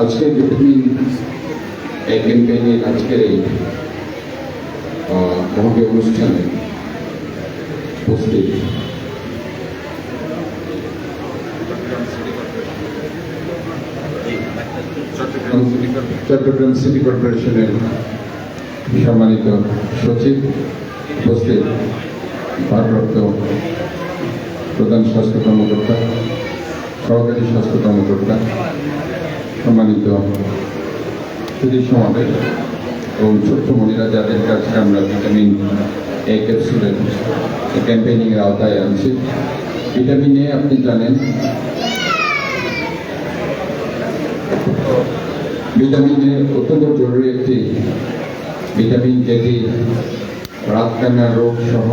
আজকে ভিটামিন এই ক্যাম্পেইনের আজকের এই মহতি অনুষ্ঠানে উপস্থিত। চট্টগ্রাম সিটি কর্পোরেশনের সম্মানিত সচিব উপস্থিত। ভারপ্রাপ্ত প্রধান স্বাস্থ্য কর্মকর্তা, সহকারী স্বাস্থ্য কর্মকর্তা, সম্মানিত সুদী সমাবেশ এবং ছোট্ট মহিলা যাদের কাছে আমরা ভিটামিন এ ক্যাপসুলের ক্যাম্পেইনিংয়ের আওতায় আনছি। ভিটামিন এ আপনি জানেন, ভিটামিন এ অত্যন্ত জরুরি একটি ভিটামিন যেটি রাতকানা রোগ সহ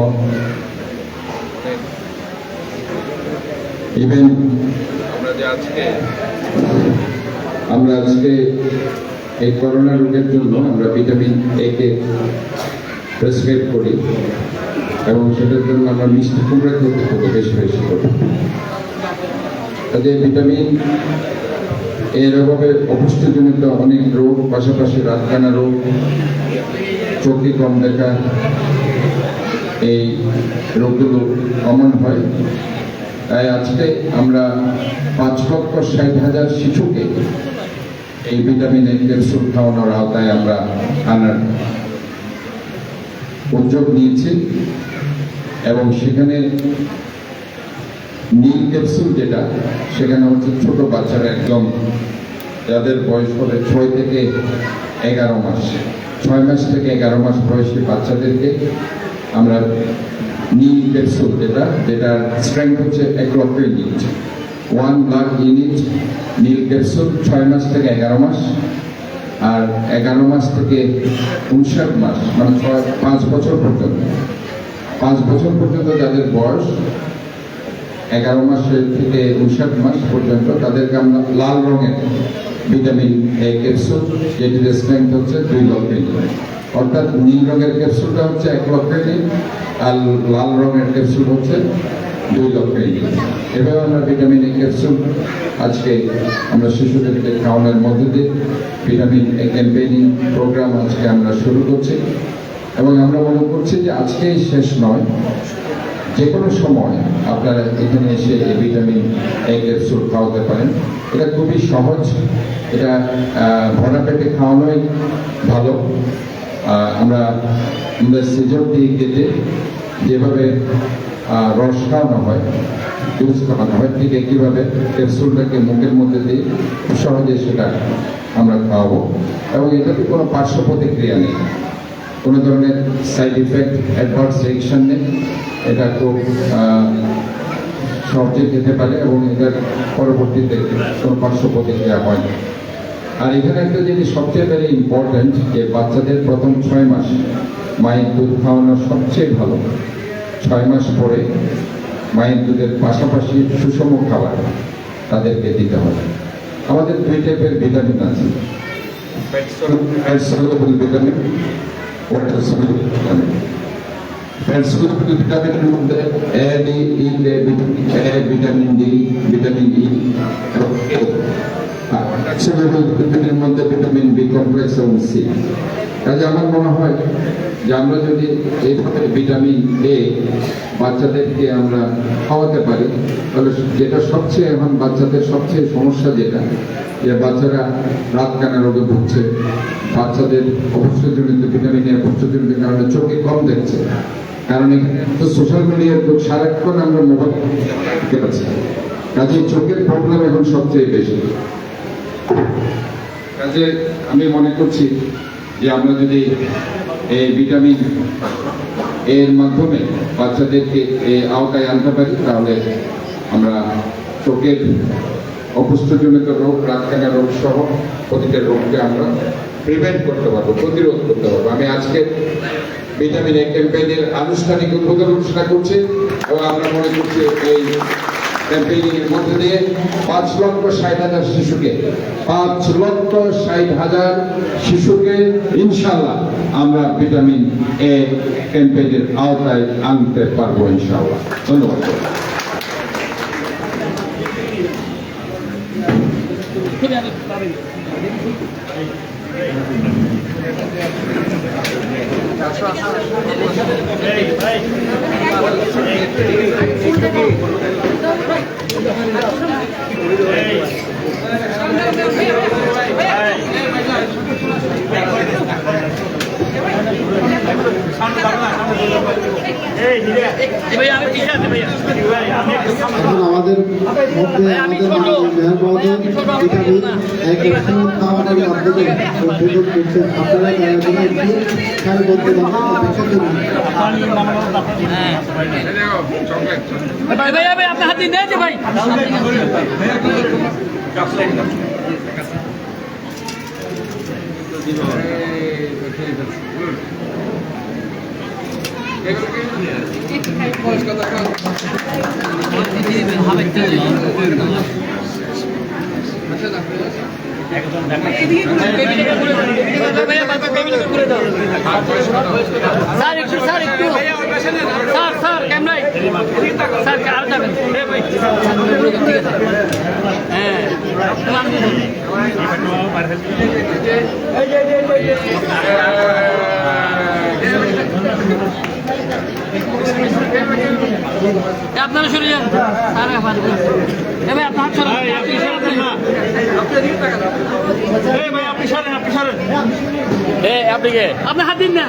ইভেন আমরা যে আজকে আমরা আজকে এই করোনা রোগের জন্য আমরা ভিটামিন এ কে প্রেসক্রাইব করি এবং সেটার জন্য আমরা মিষ্টি কুমড়া খেতে হবে বেশি বেশি করে। কাজে ভিটামিন এর অভাবে অপুষ্টিজনিত অনেক রোগ পাশাপাশি রাতকানা রোগ চোখে কম দেখা, এই রোগগুলো কমন হয়। তাই আজকে আমরা পাঁচ লক্ষ ষাট হাজার শিশুকে এই ভিটামিন এ ক্যাপসুল খাওয়ানোর আওতায় আমরা আনার উদ্যোগ নিয়েছি এবং সেখানে নীল ক্যাপসুল যেটা, সেখানে হচ্ছে ছোট বাচ্চারা একদম, যাদের বয়স হবে ছয় থেকে এগারো মাস। ছয় মাস থেকে এগারো মাস বয়সী বাচ্চাদেরকে আমরা নীল ক্যাপসুল যেটা যেটার স্ট্রেংথ হচ্ছে এক লক্ষ ইউনিট ওয়ান ব্লাড ইউনিট নীল ক্যাপসুল ছয় মাস থেকে এগারো মাস আর এগারো মাস থেকে উনষাট মাস মানে ছয়, পাঁচ বছর পর্যন্ত। পাঁচ বছর পর্যন্ত যাদের বয়স এগারো মাসের থেকে উনষাট মাস পর্যন্ত তাদেরকে আমরা লাল রঙের ভিটামিন এ ক্যাপসুল, যেটির স্ট্রেংথ হচ্ছে দুই লক্ষ অর্থাৎ নীল রঙের ক্যাপসুলটা হচ্ছে এক লক্ষ আর লাল রঙের ক্যাপসুল হচ্ছে দুই লক্ষ এভাবে আমরা ভিটামিন এ ক্যাপসুল আজকে আমরা শিশুদেরকে খাওয়ানোর মধ্য দিয়ে ভিটামিন এ ক্যাম্পেইনিং প্রোগ্রাম আজকে আমরা শুরু করছি। এবং আমরা মনে করছি যে আজকেই শেষ নয়। যে কোনো সময় আপনারা এখানে এসে ভিটামিন এ ক্যাপসুল খাওয়াতে পারেন। এটা খুবই সহজ। এটা ভরা পেটে খাওয়ানোই ভালো। আমরা আমরা সিজন দিয়ে কেটে যেভাবে রস খাওয়ানো হয়, জুস খাওয়ানো হয়, ঠিক একইভাবে ক্যাপসুলটাকে মুখের মধ্যে দিয়ে সহজে সেটা আমরা খাওয়াবো। এবং এটাতে কোনো পার্শ্ব প্রতিক্রিয়া নেই। কোনো ধরনের সাইড ইফেক্ট অ্যাডভার্স রিয়েকশন নেই। এটা খুব সহজে খেতে পারে এবং এটার পরবর্তীতে কোনো পার্শ্ব প্রতিক্রিয়া হয় না। আর এখানে একটা জিনিস সবচেয়ে ভেরি ইম্পর্ট্যান্ট যে বাচ্চাদের প্রথম ছয় মাস মায়ের দুধ খাওয়ানো সবচেয়ে ভালো। ছয় মাস পরে মায়ের দুধের পাশাপাশি সুষম খাবার তাদেরকে দিতে হবে। আমাদের দুই টাইপের ভিটামিন আছে। Vitamin E K vitamin A vitamin D vitamin E এবং ভিটামিনের মধ্যে ভিটামিন বি কমপ্লেক্স এবং সি কাজে আমার মনে হয় যে আমরা যদি এইভাবে ভিটামিন এ বাচ্চাদেরকে আমরা খাওয়াতে পারি তাহলে যেটা সবচেয়ে এখন বাচ্চাদের সবচেয়ে সমস্যা যেটা যে বাচ্চারা রাত কানা রোগে ভুগছে? বাচ্চাদের অবশ্যজনিত ভিটামিনের অবশ্যজনিত কারণে চোখে কম দেখছে। কারণ তো সোশ্যাল মিডিয়ার যুগ, সারাক্ষণ আমরা মোবাইল দেখতে পাচ্ছি। কাজে চোখের প্রবলেম এখন সবচেয়ে বেশি। কাজে আমি মনে করছি যে আমরা যদি এই ভিটামিন এর মাধ্যমে বাচ্চাদেরকে এই আওতায় আনতে পারি, তাহলে আমরা চোখের অপুষ্টজনিত রোগ রাতকানা রোগ সহ প্রতিটা রোগকে আমরা প্রিভেন্ট করতে পারব, প্রতিরোধ করতে পারব। আমি আজকে ভিটামিন এ ক্যাম্পেইনের আনুষ্ঠানিক উদ্বোধন ঘোষণা করছি এবং আমরা মনে করছি এই ক্যাম্পেইনিং এর মধ্যে দিয়ে পাঁচ লক্ষ ষাট হাজার শিশুকে, পাঁচ লক্ষ ষাট হাজার শিশুকে ইনশাল্লাহ আমরা ভিটামিন এ ক্যাম্পেইনের আওতায় আনতে পারব ইনশাল্লাহ ধন্যবাদ। Thank you. এখন আমাদের মধ্যে আমাদের মেয়র মহোদয় ভিটামিন এক একশো খাওয়ানোর মাধ্যমে উদ্বোধন করছেন আপনারা দয়া করে একটু সারিবদ্ধভাবে অপেক্ষা করুন। ভাই ভাই ভাই আপনার হাতে নেই ভাই। স্যার একটু স্যার একটু। স্যার স্যার ক্যামেরায় স্যার আর যাবেন। হ্যাঁ। এ আপনারা সরে যান। স্যার এবার এবার আপনার হাত সরান আপনি সরান। না এ আপনি কে? আপনি হাত দিন না।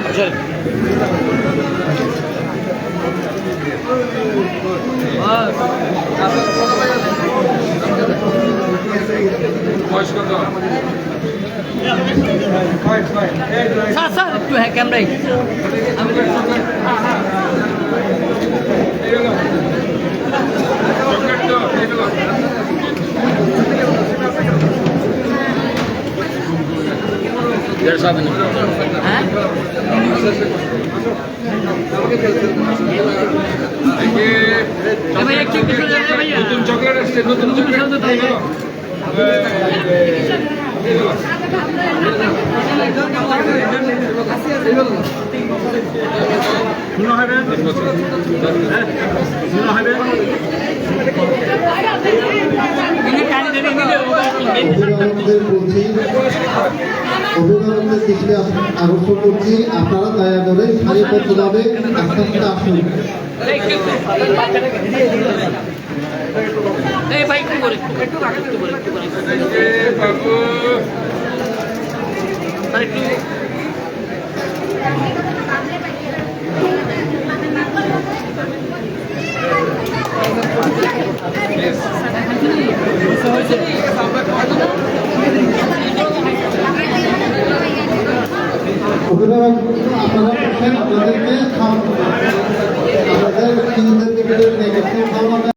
স্যার স্যার একটু হ্যাঁ ক্যামেরাই আমি হ্যাঁ এ ভাই একটু একটু সরে যান ভাইয়া নতুন চকলেট আসছে নতুন চকলেট। ইনি কানি দেন ইনি দেন অভিভাবকদের বলছি অভিভাবকদের দৃষ্টি আকর্ষণ করছি। আপনারা দয়া করে সারিবদ্ধভাবে আস্তে আস্তে আসুন। ভাই একটু করে একটু করে একটু করে। আপনাদেরকে খাওয়ানো